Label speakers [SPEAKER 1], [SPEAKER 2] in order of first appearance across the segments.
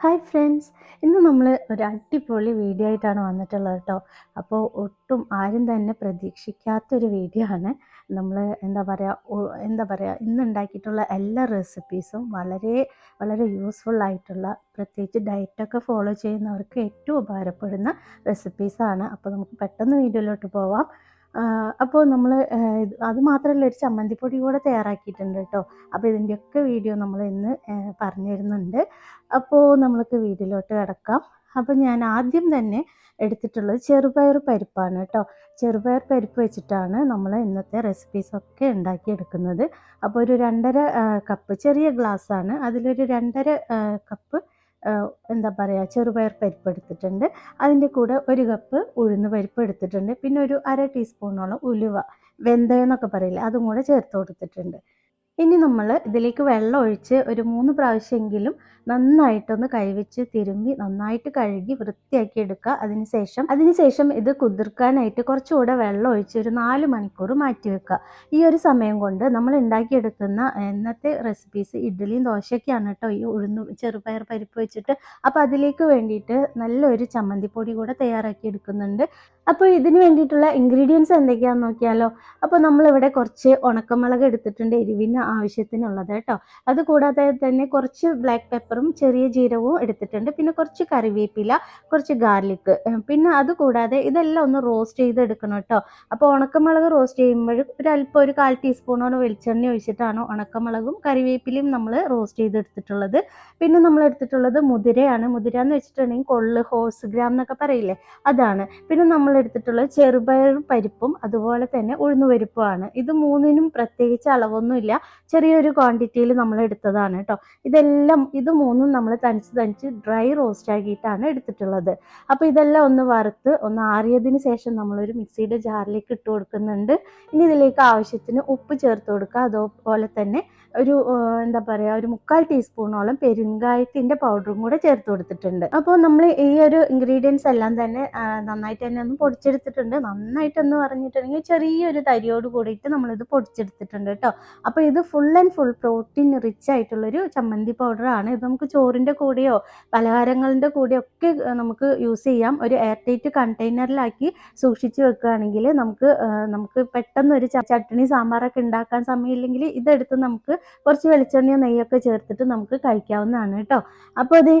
[SPEAKER 1] Hi friends ഇന്ന് നമ്മൾ ഒരു അടിപൊളി വീഡിയോ ആയിട്ടാണ് വന്നിട്ടുള്ളത് കേട്ടോ അപ്പോൾ ഒട്ടും ആരും തന്നെ പ്രതീക്ഷിക്കാത്തൊരു വീഡിയോ ആണ്. നമ്മൾ എന്താ പറയുക എന്താ പറയുക ഇന്ന് ഉണ്ടാക്കിയിട്ടുള്ള എല്ലാ റെസിപ്പീസും വളരെ വളരെ യൂസ്ഫുൾ ആയിട്ടുള്ള പ്രത്യേകിച്ച് ഡയറ്റൊക്കെ ഫോളോ ചെയ്യുന്നവർക്ക് ഏറ്റവും ഉപകാരപ്പെടുന്ന റെസിപ്പീസാണ് അപ്പോൾ നമുക്ക് പെട്ടെന്ന് വീഡിയോയിലോട്ട് പോവാം. അപ്പോൾ നമ്മൾ അത് മാത്രമല്ല ഒരു ചമ്മന്തിപ്പൊടി കൂടെ തയ്യാറാക്കിയിട്ടുണ്ട് കേട്ടോ അപ്പോൾ ഇതിന്റെയൊക്കെ വീഡിയോ നമ്മൾ ഇന്ന് പറഞ്ഞു തരുന്നുണ്ട് അപ്പോൾ നമ്മൾക്ക് വീഡിയോയിലോട്ട് കിടക്കാം. അപ്പോൾ ഞാൻ ആദ്യം തന്നെ എടുത്തിട്ടുള്ളത് ചെറുപയർ പരിപ്പാണ് കേട്ടോ ചെറുപയർ പരിപ്പ് വെച്ചിട്ടാണ് നമ്മൾ ഇന്നത്തെ റെസിപ്പീസൊക്കെ ഉണ്ടാക്കിയെടുക്കുന്നത്. അപ്പോൾ ഒരു രണ്ടര കപ്പ് ചെറിയ ഗ്ലാസ്സാണ് അതിലൊരു രണ്ടര കപ്പ് എന്താ പറയുക ചെറുപയർ പരിപ്പ് എടുത്തിട്ടുണ്ട്. അതിന്റെ കൂടെ ഒരു കപ്പ് ഉഴുന്ന് പരിപ്പ് എടുത്തിട്ടുണ്ട്. പിന്നെ ഒരു അര ടീസ്പൂണോളം ഉലുവ വെന്തയം എന്നൊക്കെ പറയില്ലേ അതും കൂടെ ചേർത്ത് കൊടുത്തിട്ടുണ്ട്. ഇനി നമ്മൾ ഇതിലേക്ക് വെള്ളം ഒഴിച്ച് ഒരു മൂന്ന് പ്രാവശ്യമെങ്കിലും നന്നായിട്ടൊന്ന് കൈവച്ച് തിരുമ്പി നന്നായിട്ട് കഴുകി വൃത്തിയാക്കി എടുക്കുക. അതിനുശേഷം അതിനുശേഷം ഇത് കുതിർക്കാനായിട്ട് കുറച്ചുകൂടെ വെള്ളം ഒഴിച്ച് ഒരു നാല് മണിക്കൂർ മാറ്റി വെക്കുക. ഈ ഒരു സമയം കൊണ്ട് നമ്മൾ ഉണ്ടാക്കിയെടുക്കുന്ന ഇന്നത്തെ റെസിപ്പീസ് ഇഡ്ഡലിയും ദോശയൊക്കെയാണ് കേട്ടോ ഈ ഉഴുന്ന് ചെറുപയർ പരിപ്പ് വെച്ചിട്ട്. അപ്പോൾ അതിലേക്ക് വേണ്ടിയിട്ട് നല്ലൊരു ചമ്മന്തിപ്പൊടി കൂടെ തയ്യാറാക്കി എടുക്കുന്നുണ്ട്. അപ്പോൾ ഇതിന് വേണ്ടിയിട്ടുള്ള ഇൻഗ്രീഡിയൻസ് എന്തൊക്കെയാണെന്ന് നോക്കിയാലോ. അപ്പോൾ നമ്മളിവിടെ കുറച്ച് ഉണക്കമുളക് എടുത്തിട്ടുണ്ട് എരിവിന് ആവശ്യത്തിനുള്ളത് കേട്ടോ. അതുകൂടാതെ തന്നെ കുറച്ച് ബ്ലാക്ക് പെപ്പറും ചെറിയ ജീരകവും എടുത്തിട്ടുണ്ട്. പിന്നെ കുറച്ച് കറിവേപ്പില കുറച്ച് ഗാർലിക്ക് പിന്നെ അതുകൂടാതെ ഇതെല്ലാം ഒന്ന് റോസ്റ്റ് ചെയ്ത് എടുക്കണം കേട്ടോ. അപ്പോൾ ഉണക്കമുളക് റോസ്റ്റ് ചെയ്യുമ്പോൾ ഒരു അല്പം ഒരു കാൽ ടീസ്പൂണോട് വെളിച്ചെണ്ണ ഒഴിച്ചിട്ടാണ് ഉണക്കമുളകും കറിവേപ്പിലയും നമ്മൾ റോസ്റ്റ് ചെയ്തെടുത്തിട്ടുള്ളത്. പിന്നെ നമ്മൾ എടുത്തിട്ടുള്ളത് മുതിരയാണ്. മുതിര എന്ന് വെച്ചിട്ടുണ്ടെങ്കിൽ കൊള്ള് ഹോസ് ഗ്രാം എന്നൊക്കെ പറയില്ലേ? അതാണ്. പിന്നെ നമ്മൾ എടുത്തിട്ടുള്ളത് ചെറുപയർ പരിപ്പും അതുപോലെ തന്നെ ഉഴുന്നുപരിപ്പുമാണ് ഇത് മൂന്നിനും പ്രത്യേകിച്ച് അളവൊന്നുമില്ല. ചെറിയൊരു ക്വാണ്ടിറ്റിയിൽ നമ്മൾ എടുത്തതാണ് കേട്ടോ ഇതെല്ലാം ഇത് മൂന്നും നമ്മൾ തനിച്ച് തനിച്ച് ഡ്രൈ റോസ്റ്റ് ആക്കിയിട്ടാണ് എടുത്തിട്ടുള്ളത്. അപ്പോൾ ഇതെല്ലാം ഒന്ന് വറുത്ത് ഒന്ന് ആറിയതിന് ശേഷം നമ്മളൊരു മിക്സിയുടെ ജാറിലേക്ക് ഇട്ട് കൊടുക്കുന്നുണ്ട്. ഇനി ഇതിലേക്ക് ആവശ്യത്തിന് ഉപ്പ് ചേർത്ത് കൊടുക്കുക. അതുപോലെ തന്നെ ഒരു എന്താ പറയുക ഒരു മുക്കാൽ ടീസ്പൂണോളം പെരുങ്കായത്തിന്റെ പൗഡറും കൂടെ ചേർത്ത് കൊടുത്തിട്ടുണ്ട്. അപ്പോൾ നമ്മൾ ഈ ഒരു ഇൻഗ്രീഡിയൻസ് എല്ലാം തന്നെ നന്നായിട്ട് തന്നെ ഒന്ന് പൊടിച്ചെടുത്തിട്ടുണ്ട്. നന്നായിട്ടെന്ന് പറഞ്ഞിട്ടുണ്ടെങ്കിൽ ചെറിയൊരു തരിയോട് കൂടിയിട്ട് നമ്മളിത് പൊടിച്ചെടുത്തിട്ടുണ്ട് കേട്ടോ അപ്പോൾ ഇത് full and full protein rich ആയിട്ടുള്ളൊരു ചമ്മന്തി പൗഡർ ആണ്. ഇത് നമുക്ക് ചോറിന്റെ കൂടെയോ പലഹാരങ്ങളുടെ കൂടെയോ ഒക്കെ നമുക്ക് യൂസ് ചെയ്യാം. ഒരു എയർ ടൈറ്റ് കണ്ടെയ്നറിലാക്കി സൂക്ഷിച്ച് വെക്കുകയാണെങ്കിൽ നമുക്ക് നമുക്ക് പെട്ടെന്ന് ഒരു ചട്ടണി സാമ്പാറൊക്കെ ഉണ്ടാക്കാൻ സമയമില്ലെങ്കിൽ ഇതെടുത്ത് നമുക്ക് കുറച്ച് വെളിച്ചെണ്ണയോ നെയ്യൊക്കെ ചേർത്തിട്ട് നമുക്ക് കഴിക്കാവുന്നതാണ് കേട്ടോ. അപ്പോൾ അത്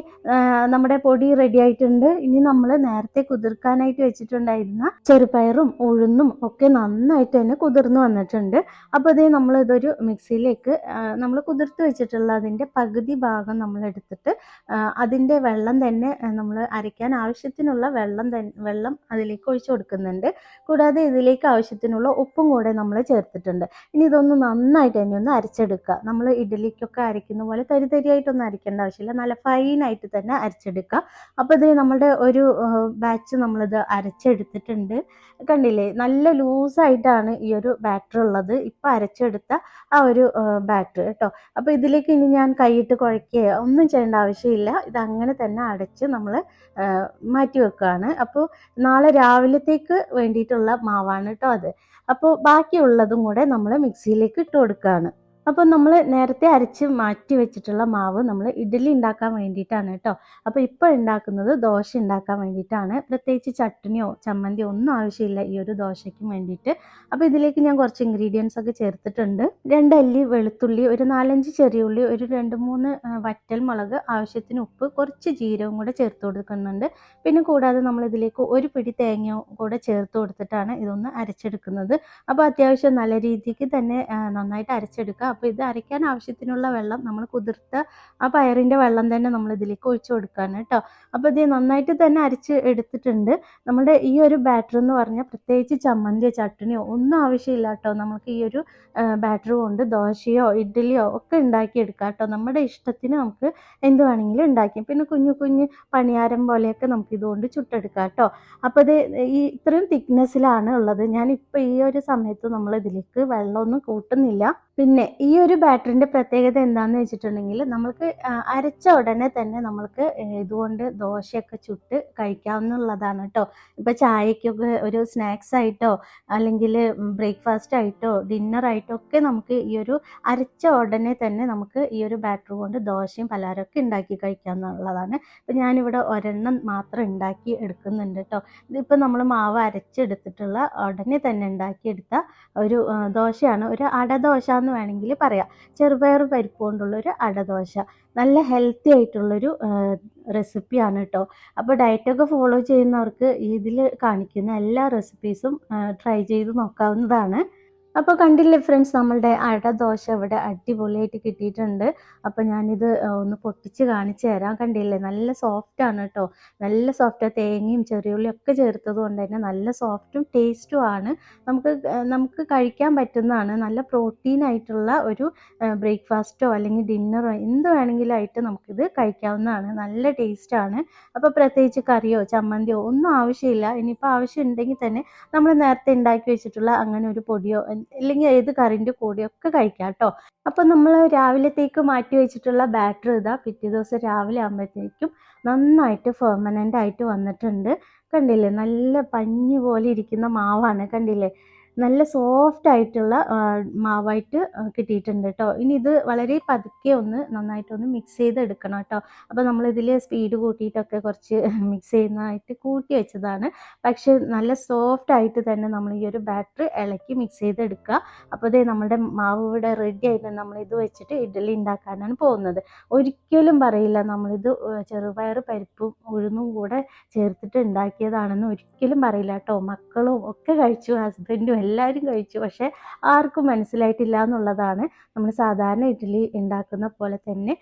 [SPEAKER 1] നമ്മുടെ പൊടി റെഡി ആയിട്ടുണ്ട്. ഇനി നമ്മൾ നേരത്തെ കുതിർക്കാനായിട്ട് വെച്ചിട്ടുണ്ടായിരുന്ന ചെറുപയറും ഉഴുന്നും ഒക്കെ നന്നായിട്ട് തന്നെ കുതിർന്നു വന്നിട്ടുണ്ട്. അപ്പോൾ അതേ നമ്മളിതൊരു മിക്സിയിലേക്ക് നമ്മൾ കുതിർത്ത് വെച്ചിട്ടുള്ള അതിന്റെ പകുതി ഭാഗം നമ്മൾ എടുത്തിട്ട് അതിന്റെ വെള്ളം തന്നെ നമ്മൾ അരയ്ക്കാൻ ആവശ്യത്തിനുള്ള വെള്ളം തന്നെ വെള്ളം അതിലേക്ക് ഒഴിച്ചു കൊടുക്കുന്നുണ്ട്. കൂടാതെ ഇതിലേക്ക് ആവശ്യത്തിനുള്ള ഉപ്പും കൂടെ നമ്മൾ ചേർത്തിട്ടുണ്ട്. ഇനി ഇതൊന്ന് നന്നായിട്ട് തന്നെ ഒന്ന് അരച്ചെടുക്കുക. നമ്മൾ ഇഡ്ഡലിക്കൊക്കെ അരയ്ക്കുന്ന പോലെ തരി തരിയായിട്ടൊന്നും അരയ്ക്കേണ്ട ആവശ്യമില്ല. നല്ല ഫൈനായിട്ട് തന്നെ അരച്ചെടുക്കുക. അപ്പോൾ ഇത് നമ്മുടെ ഒരു ബാച്ച് നമ്മളിത് അരച്ചെടുത്തിട്ടുണ്ട്. കണ്ടില്ലേ? നല്ല ലൂസായിട്ടാണ് ഈ ഒരു ബാറ്റർ ഉള്ളത്. ഇപ്പോൾ അരച്ചെടുത്ത ആ ഒരു ബാറ്റർ കേട്ടോ. അപ്പോൾ ഇതിലേക്ക് ഇനി ഞാൻ കൈയിട്ട് കുഴയ്ക്കുകയോ ഒന്നും ചെയ്യേണ്ട ആവശ്യമില്ല. ഇത് അങ്ങനെ തന്നെ അടച്ച് നമ്മൾ മാറ്റി വെക്കുകയാണ് അപ്പോൾ നാളെ രാവിലത്തേക്ക് വേണ്ടിയിട്ടുള്ള മാവാണ് കേട്ടോ അത്. അപ്പോൾ ബാക്കിയുള്ളതും കൂടെ നമ്മൾ മിക്സിയിലേക്ക് ഇട്ട് കൊടുക്കുകയാണ് അപ്പോൾ നമ്മൾ നേരത്തെ അരച്ച് മാറ്റി വെച്ചിട്ടുള്ള മാവ് നമ്മൾ ഇഡ്ഡലി ഉണ്ടാക്കാൻ വേണ്ടിയിട്ടാണ് കേട്ടോ. അപ്പോൾ ഇപ്പോൾ ഉണ്ടാക്കുന്നത് ദോശ ഉണ്ടാക്കാൻ വേണ്ടിയിട്ടാണ്. പ്രത്യേകിച്ച് ചട്ടിനിയോ ചമ്മന്തിയോ ഒന്നും ആവശ്യമില്ല ഈ ഒരു ദോശയ്ക്കും വേണ്ടിയിട്ട്. അപ്പോൾ ഇതിലേക്ക് ഞാൻ കുറച്ച് ഇൻഗ്രീഡിയൻസ് ഒക്കെ ചേർത്തിട്ടുണ്ട്. രണ്ട് അല്ലി വെളുത്തുള്ളി ഒരു നാലഞ്ച് ചെറിയ ഉള്ളി ഒരു രണ്ട് മൂന്ന് വറ്റൽ മുളക് ആവശ്യത്തിന് ഉപ്പ് കുറച്ച് ജീരകം കൂടെ ചേർത്ത് കൊടുക്കുന്നുണ്ട്. പിന്നെ കൂടാതെ നമ്മൾ ഇതിലേക്ക് ഒരു പിടി തേങ്ങ കൂടെ ചേർത്ത് കൊടുത്തിട്ടാണ് ഇതൊന്ന് അരച്ചെടുക്കുന്നത്. അപ്പോൾ അത്യാവശ്യം നല്ല രീതിക്ക് തന്നെ നന്നായിട്ട് അരച്ചെടുക്കുക അപ്പോൾ ഇത് അരയ്ക്കാൻ ആവശ്യത്തിനുള്ള വെള്ളം നമ്മൾ കുതിർത്ത ആ പയറിന്റെ വെള്ളം തന്നെ നമ്മൾ ഇതിലേക്ക് ഒഴിച്ചു കൊടുക്കുകയാണ് കേട്ടോ. അപ്പോൾ ഇത് നന്നായിട്ട് തന്നെ അരച്ച് എടുത്തിട്ടുണ്ട്. നമ്മുടെ ഈ ഒരു ബാറ്റർ എന്ന് പറഞ്ഞാൽ പ്രത്യേകിച്ച് ചമ്മന്തിയോ ചട്ടണിയോ ഒന്നും ആവശ്യമില്ല കേട്ടോ. നമുക്ക് ഈ ഒരു ബാറ്റർ കൊണ്ട് ദോശയോ ഇഡ്ഡലിയോ ഒക്കെ ഉണ്ടാക്കിയെടുക്കാം കേട്ടോ. നമ്മുടെ ഇഷ്ടത്തിന് നമുക്ക് എന്ത് വേണമെങ്കിലും ഉണ്ടാക്കാം. പിന്നെ കുഞ്ഞു കുഞ്ഞു പണിയാരം പോലെയൊക്കെ നമുക്ക് ഇതുകൊണ്ട് ചുട്ടെടുക്കാം കേട്ടോ. അപ്പോൾ ഇത് ഈ ഇത്രയും തിക്നെസ്സിലാണ് ഉള്ളത്. ഞാൻ ഇപ്പോൾ ഈ ഒരു സമയത്ത് നമ്മൾ ഇതിലേക്ക് വെള്ളമൊന്നും കൂട്ടുന്നില്ല. പിന്നെ ഈ ഈ ഒരു ബാറ്ററിന്റെ പ്രത്യേകത എന്താണെന്ന് വെച്ചിട്ടുണ്ടെങ്കിൽ നമുക്ക് അരച്ച ഉടനെ തന്നെ നമ്മൾക്ക് ഇതുകൊണ്ട് ദോശയൊക്കെ ചുട്ട് കഴിക്കാവുന്നതാണ് കേട്ടോ. ഇപ്പോൾ ചായക്കൊക്കെ ഒരു സ്നാക്സ് ആയിട്ടോ അല്ലെങ്കിൽ ബ്രേക്ക്ഫാസ്റ്റ് ആയിട്ടോ ഡിന്നർ ആയിട്ടോ ഒക്കെ നമുക്ക് ഈ ഒരു അരച്ച ഉടനെ തന്നെ നമുക്ക് ഈ ഒരു ബാറ്റർ കൊണ്ട് ദോശയും പലഹാരമൊക്കെ ഉണ്ടാക്കി കഴിക്കാവുന്നതാണ് ഇപ്പം ഞാനിവിടെ ഒരെണ്ണം മാത്രം ഉണ്ടാക്കി എടുക്കുന്നുണ്ട് കേട്ടോ. ഇതിപ്പോൾ നമ്മൾ മാവ് അരച്ചെടുത്തിട്ടുള്ള ഉടനെ തന്നെ ഉണ്ടാക്കിയെടുത്ത ഒരു ദോശയാണ്. ഒരു അടദോശ എന്ന് വേണമെങ്കിൽ പറയാം. ചെറുപയർ പരിപ്പ് കൊണ്ടുള്ളൊരു അടദോശ. നല്ല ഹെൽത്തി ആയിട്ടുള്ളൊരു റെസിപ്പിയാണ് കേട്ടോ അപ്പോൾ ഡയറ്റൊക്കെ ഫോളോ ചെയ്യുന്നവർക്ക് ഇതിൽ കാണിക്കുന്ന എല്ലാ റെസിപ്പീസും ട്രൈ ചെയ്ത് നോക്കാവുന്നതാണ്. അപ്പോൾ കണ്ടില്ലേ ഫ്രണ്ട്സ് നമ്മളുടെ അട ദോശ ഇവിടെ അടിപൊളിയായിട്ട് കിട്ടിയിട്ടുണ്ട്. അപ്പോൾ ഞാനിത് ഒന്ന് പൊട്ടിച്ച് കാണിച്ചു തരാം. കണ്ടില്ലേ? നല്ല സോഫ്റ്റ് ആണ് കേട്ടോ നല്ല സോഫ്റ്റ് തേങ്ങയും ചെറിയുള്ളിയും ഒക്കെ ചേർത്തത് കൊണ്ട് തന്നെ നല്ല സോഫ്റ്റും ടേസ്റ്റും ആണ്. നമുക്ക് നമുക്ക് കഴിക്കാൻ പറ്റുന്നതാണ്. നല്ല പ്രോട്ടീൻ ആയിട്ടുള്ള ഒരു ബ്രേക്ക്ഫാസ്റ്റോ അല്ലെങ്കിൽ ഡിന്നറോ എന്ത് വേണമെങ്കിലും ആയിട്ട് നമുക്കിത് കഴിക്കാവുന്നതാണ്. നല്ല ടേസ്റ്റാണ് അപ്പോൾ പ്രത്യേകിച്ച് കറിയോ ചമ്മന്തിയോ ഒന്നും ആവശ്യമില്ല. ഇനിയിപ്പോൾ ആവശ്യം ഉണ്ടെങ്കിൽ തന്നെ നമ്മൾ നേരത്തെ ഉണ്ടാക്കി വെച്ചിട്ടുള്ള അങ്ങനെ ഒരു പൊടിയോ അല്ലെങ്കിൽ ഏത് കറിന്റെ കൂടെയൊക്കെ കഴിക്കാം കേട്ടോ. അപ്പോൾ നമ്മൾ രാവിലത്തേക്ക് മാറ്റി വെച്ചിട്ടുള്ള ബാറ്റർ ഇതാ പിറ്റേ ദിവസം രാവിലെ ആകുമ്പോഴത്തേക്കും നന്നായിട്ട് പെർമനന്റ് ആയിട്ട് വന്നിട്ടുണ്ട്. കണ്ടില്ലേ? നല്ല പഞ്ഞി പോലെ ഇരിക്കുന്ന മാവാണ് കണ്ടില്ലേ? നല്ല സോഫ്റ്റ് ആയിട്ടുള്ള മാവായിട്ട് കിട്ടിയിട്ടുണ്ട് കേട്ടോ ഇനി ഇത് വളരെ പതുക്കെ ഒന്ന് നന്നായിട്ടൊന്ന് മിക്സ് ചെയ്ത് എടുക്കണം കേട്ടോ അപ്പോൾ നമ്മളിതിൽ സ്പീഡ് കൂട്ടിയിട്ടൊക്കെ കുറച്ച് മിക്സ് ചെയ്യുന്നതായിട്ട് കൂട്ടി വെച്ചതാണ്. പക്ഷേ നല്ല സോഫ്റ്റ് ആയിട്ട് തന്നെ നമ്മൾ ഈ ഒരു ബാറ്റർ ഇളക്കി മിക്സ് ചെയ്തെടുക്കുക. അപ്പോൾ ഇതേ നമ്മുടെ മാവ് ഇവിടെ റെഡി ആയിട്ട് നമ്മളിത് വെച്ചിട്ട് ഇഡ്ഡലി ഉണ്ടാക്കാനാണ് പോകുന്നത്. ഒരിക്കലും പറയില്ല നമ്മളിത് ചെറുപയർ പരിപ്പും ഉഴുന്നും കൂടെ ചേർത്തിട്ട് ഉണ്ടാക്കിയതാണെന്ന് ഒരിക്കലും പറയില്ല കേട്ടോ മക്കളും ഒക്കെ കഴിച്ചു ഹസ്ബൻഡും എല്ലാവരും കഴിച്ചു. പക്ഷേ ആർക്കും മനസ്സിലായിട്ടില്ല എന്നുള്ളതാണ് നമ്മൾ സാധാരണ ഇഡ്ഡലി ഉണ്ടാക്കുന്ന പോലെ തന്നെ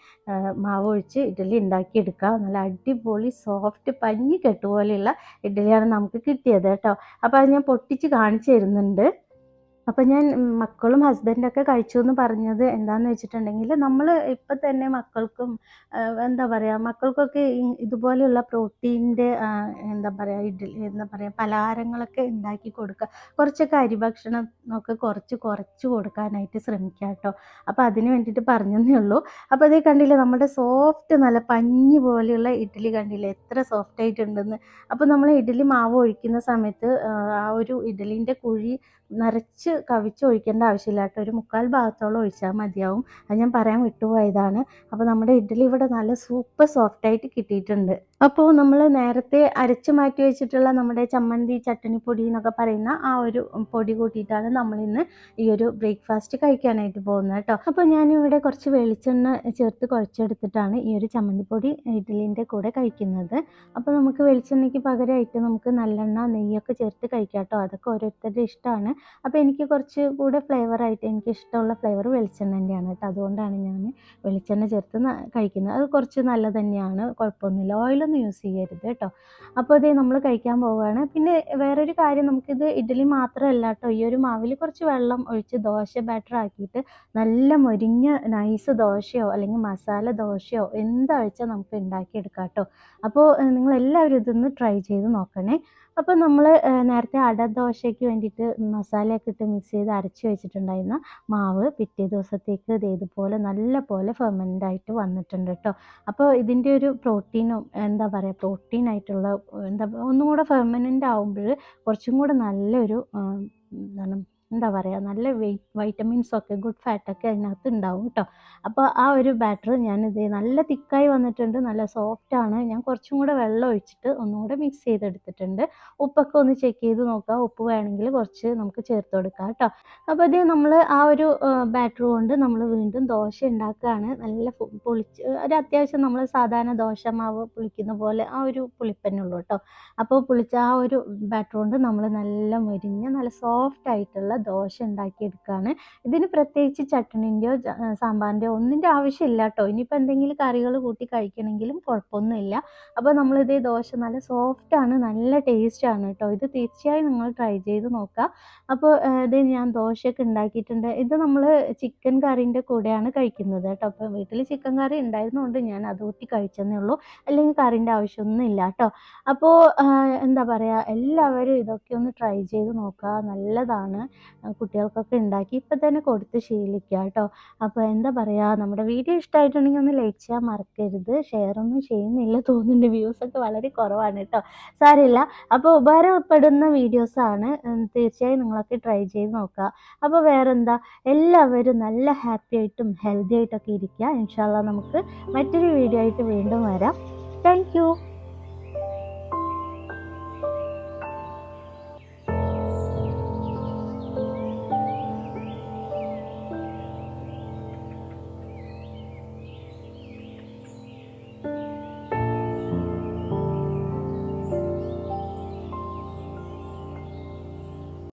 [SPEAKER 1] മാവ് ഒഴിച്ച് ഇഡ്ഡലി ഉണ്ടാക്കിയെടുക്കുക. നല്ല അടിപൊളി സോഫ്റ്റ് പഞ്ഞി കെട്ടുപോലെയുള്ള ഇഡ്ഡലിയാണ് നമുക്ക് കിട്ടിയത് കേട്ടോ. അപ്പോൾ അത് ഞാൻ പൊട്ടിച്ച് കാണിച്ചു തരുന്നുണ്ട്. അപ്പം ഞാൻ മക്കളും ഹസ്ബൻഡൊക്കെ കഴിച്ചു എന്ന് പറഞ്ഞത് എന്താണെന്ന് വെച്ചിട്ടുണ്ടെങ്കിൽ നമ്മൾ ഇപ്പം തന്നെ മക്കൾക്കും എന്താ പറയുക മക്കൾക്കൊക്കെ ഇതുപോലെയുള്ള പ്രോട്ടീന്റെ എന്താ പറയുക ഇഡ്ഡലി എന്താ പറയുക പലഹാരങ്ങളൊക്കെ ഉണ്ടാക്കി കൊടുക്കുക കുറച്ചൊക്കെ അരി ഭക്ഷണം ഒക്കെ കുറച്ച് കുറച്ച് കൊടുക്കാനായിട്ട് ശ്രമിക്കുക കേട്ടോ. അപ്പോൾ അതിന് വേണ്ടിയിട്ട് പറഞ്ഞതേ ഉള്ളൂ. അപ്പോൾ അതേ കണ്ടില്ലേ നമ്മുടെ സോഫ്റ്റ് നല്ല പഞ്ഞി പോലെയുള്ള ഇഡ്ഡലി കണ്ടില്ലേ എത്ര സോഫ്റ്റ് ആയിട്ടുണ്ടെന്ന്. അപ്പോൾ നമ്മൾ ഇഡ്ഡലി മാവ് ഒഴിക്കുന്ന സമയത്ത് ആ ഒരു ഇഡ്ഡലിന്റെ കുഴി നിറച്ച് കവിച്ചൊഴിക്കേണ്ട ആവശ്യമില്ല കേട്ടോ. ഒരു മുക്കാൽ ഭാഗത്തോളം ഒഴിച്ചാൽ മതിയാവും. അത് ഞാൻ പറയാൻ വിട്ടുപോയതാണ്. അപ്പോൾ നമ്മുടെ ഇഡ്ഡലി ഇവിടെ നല്ല സൂപ്പർ സോഫ്റ്റായിട്ട് കിട്ടിയിട്ടുണ്ട്. അപ്പോൾ നമ്മൾ നേരത്തെ അരച്ച് മാറ്റി വെച്ചിട്ടുള്ള നമ്മുടെ ചമ്മന്തി ചട്ടണിപ്പൊടി എന്നൊക്കെ പറയുന്ന ആ ഒരു പൊടി കൂട്ടിയിട്ടാണ് നമ്മളിന്ന് ഈ ഒരു ബ്രേക്ക്ഫാസ്റ്റ് കഴിക്കാനായിട്ട് പോകുന്നത് കേട്ടോ. അപ്പോൾ ഞാനിവിടെ കുറച്ച് വെളിച്ചെണ്ണ ചേർത്ത് കുഴച്ചെടുത്തിട്ടാണ് ഈ ഒരു ചമ്മന്തിപ്പൊടി ഇഡ്ഡലിന്റെ കൂടെ കഴിക്കുന്നത്. അപ്പോൾ നമുക്ക് വെളിച്ചെണ്ണയ്ക്ക് പകരമായിട്ട് നമുക്ക് നല്ലെണ്ണ നെയ്യൊക്കെ ചേർത്ത് കഴിക്കാം കേട്ടോ. അതൊക്കെ ഓരോരുത്തരുടെ ഇഷ്ടമാണ്. അപ്പോൾ എനിക്ക് കുറച്ച് കൂടെ ഫ്ലേവറായിട്ട് എനിക്ക് ഇഷ്ടമുള്ള ഫ്ലേവർ വെളിച്ചെണ്ണ തന്നെയാണ് കേട്ടോ. അതുകൊണ്ടാണ് ഞാൻ വെളിച്ചെണ്ണ ചേർത്ത് കഴിക്കുന്നത്. അത് കുറച്ച് നല്ലത് തന്നെയാണ്. കുഴപ്പമൊന്നുമില്ല. ഓയിലൊന്നും യൂസ് ചെയ്യരുത് കേട്ടോ. അപ്പോൾ അതേ നമ്മൾ കഴിക്കാൻ പോവുകയാണ്. പിന്നെ വേറൊരു കാര്യം നമുക്കിത് ഇഡ്ഡലി മാത്രമല്ല കേട്ടോ. ഈ ഒരു മാവിൽ കുറച്ച് വെള്ളം ഒഴിച്ച് ദോശ ബാറ്റർ ആക്കിയിട്ട് നല്ല മൊരിഞ്ഞ നൈസ് ദോശയോ അല്ലെങ്കിൽ മസാല ദോശയോ എന്താ വെച്ചാൽ നമുക്ക് ഉണ്ടാക്കിയെടുക്കാം കേട്ടോ. അപ്പോൾ നിങ്ങളെല്ലാവരും ഇതൊന്ന് ട്രൈ ചെയ്ത് നോക്കണേ. അപ്പോൾ നമ്മൾ നേരത്തെ അട ദോശയ്ക്ക് വേണ്ടിയിട്ട് മസാലയൊക്കെ ഇട്ട് മിക്സ് ചെയ്ത് അരച്ച് വെച്ചിട്ടുണ്ടായിരുന്ന മാവ് പിറ്റേ ദിവസത്തേക്ക് ഇത് ഇതുപോലെ നല്ല പോലെ ഫെർമെന്റ് ആയിട്ട് വന്നിട്ടുണ്ട് കേട്ടോ അപ്പോൾ ഇതിന്റെ ഒരു പ്രോട്ടീനും എന്താ പറയുക പ്രോട്ടീൻ ആയിട്ടുള്ള എന്താ ഒന്നും കൂടെ ഫെർമനന്റ് ആകുമ്പോൾ കുറച്ചും കൂടെ നല്ലൊരു എന്താണ് എന്താ പറയുക നല്ല വൈറ്റമിൻസ് വൈറ്റമിൻസൊക്കെ ഗുഡ് ഫാറ്റൊക്കെ അതിനകത്ത് ഉണ്ടാവും കേട്ടോ. അപ്പോൾ ആ ഒരു ബാറ്റർ ഞാനിത് നല്ല തിക്കായി വന്നിട്ടുണ്ട് നല്ല സോഫ്റ്റ് ആണ്. ഞാൻ കുറച്ചും കൂടെ വെള്ളം ഒഴിച്ചിട്ട് ഒന്നും കൂടെ മിക്സ് ചെയ്തെടുത്തിട്ടുണ്ട്. ഉപ്പൊക്കെ ഒന്ന് ചെക്ക് ചെയ്ത് നോക്കുക ഉപ്പ് വേണമെങ്കിൽ കുറച്ച് നമുക്ക് ചേർത്ത് കൊടുക്കാം കേട്ടോ. അപ്പോൾ ഇത് നമ്മൾ ആ ഒരു ബാറ്റർ കൊണ്ട് നമ്മൾ വീണ്ടും ദോശ ഉണ്ടാക്കുകയാണ്. നല്ല പുളിച്ച് ഒരു അത്യാവശ്യം നമ്മൾ സാധാരണ ദോശ മാവ് പുളിക്കുന്ന പോലെ ആ ഒരു പുളിപ്പന്നെ ഉള്ളൂ കേട്ടോ. അപ്പോൾ പുളിച്ച ആ ഒരു ബാറ്റർ കൊണ്ട് നമ്മൾ നല്ല മുരിഞ്ഞ് നല്ല സോഫ്റ്റ് ആയിട്ടുള്ള ദോശ ഉണ്ടാക്കിയെടുക്കുകയാണ് ഇതിന് പ്രത്യേകിച്ച് ചട്ടണിന്റെയോ സാമ്പാറിന്റെയോ ഒന്നിന്റെ ആവശ്യമില്ല കേട്ടോ ഇനിയിപ്പോൾ എന്തെങ്കിലും കറികൾ കൂട്ടി കഴിക്കണമെങ്കിലും കുഴപ്പമൊന്നുമില്ല. അപ്പോൾ നമ്മളിത് ദോശ നല്ല സോഫ്റ്റാണ് നല്ല ടേസ്റ്റാണ് കേട്ടോ. ഇത് തീർച്ചയായും നിങ്ങൾ ട്രൈ ചെയ്ത് നോക്കുക അപ്പോൾ ഇത് ഞാൻ ദോശയൊക്കെ ഉണ്ടാക്കിയിട്ടുണ്ട്. ഇത് നമ്മൾ ചിക്കൻ കറീന്റെ കൂടെയാണ് കഴിക്കുന്നത് കേട്ടോ. അപ്പോൾ വീട്ടിൽ ചിക്കൻ കറി ഉണ്ടായിരുന്നുകൊണ്ട് ഞാൻ അത് കൂട്ടി കഴിച്ചെന്നേ ഉള്ളൂ. അല്ലെങ്കിൽ കറീന്റെ ആവശ്യമൊന്നുമില്ല കേട്ടോ. അപ്പോൾ എന്താ പറയുക എല്ലാവരും ഇതൊക്കെ ഒന്ന് ട്രൈ ചെയ്ത് നോക്കുക നല്ലതാണ്. കുട്ടികൾക്കൊക്കെ ഉണ്ടാക്കി ഇപ്പം തന്നെ കൊടുത്ത് ശീലിക്കുക കേട്ടോ. അപ്പോൾ എന്താ പറയുക നമ്മുടെ വീഡിയോ ഇഷ്ടമായിട്ടുണ്ടെങ്കിൽ ഒന്ന് ലൈക്ക് ചെയ്യാൻ മറക്കരുത്. ഷെയർ ഒന്നും ചെയ്യുന്നില്ല തോന്നുന്നുണ്ട്. വ്യൂസൊക്കെ വളരെ കുറവാണ് കേട്ടോ. സാരമില്ല അപ്പോൾ ഉപകാരപ്പെടുന്ന വീഡിയോസാണ് തീർച്ചയായും നിങ്ങളൊക്കെ ട്രൈ ചെയ്ത് നോക്കുക. അപ്പോൾ വേറെന്താ? എല്ലാവരും നല്ല ഹാപ്പി ആയിട്ടും ഹെൽത്തി ആയിട്ടൊക്കെ ഇരിക്കുക. ഇൻഷാല്ല നമുക്ക് മറ്റൊരു വീഡിയോ ആയിട്ട് വീണ്ടും വരാം. താങ്ക്